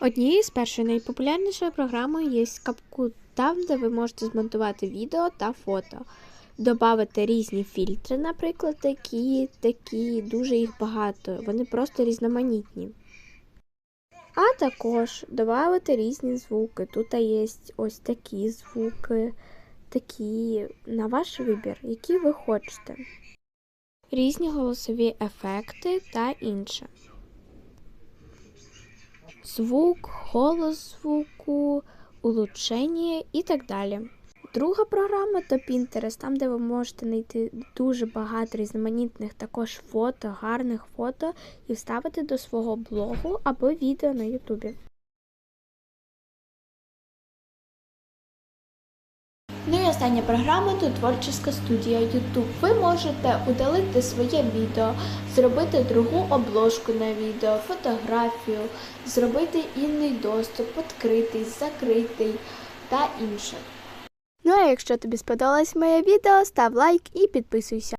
Однією з першою найпопулярнішою програмою є CapCut, там, де ви можете змонтувати відео та фото, додати різні фільтри, наприклад, такі, такі, дуже їх багато, вони просто різноманітні. А також додати різні звуки. Тут є ось такі звуки, такі на ваш вибір, які ви хочете. Різні голосові ефекти та інше звук, голос звуку, улучшення і так далі. Друга програма то Pinterest, там, де ви можете знайти дуже багато різноманітних також фото, гарних фото і вставити до свого блогу або відео на Ютубі. Ну і остання програма то творчеська студія YouTube. Ви можете удалити своє відео, зробити другу обложку на відео, фотографію, зробити інний доступ, відкритий, закритий та інше. Ну а якщо тобі сподобалось моє відео, став лайк і підписуйся.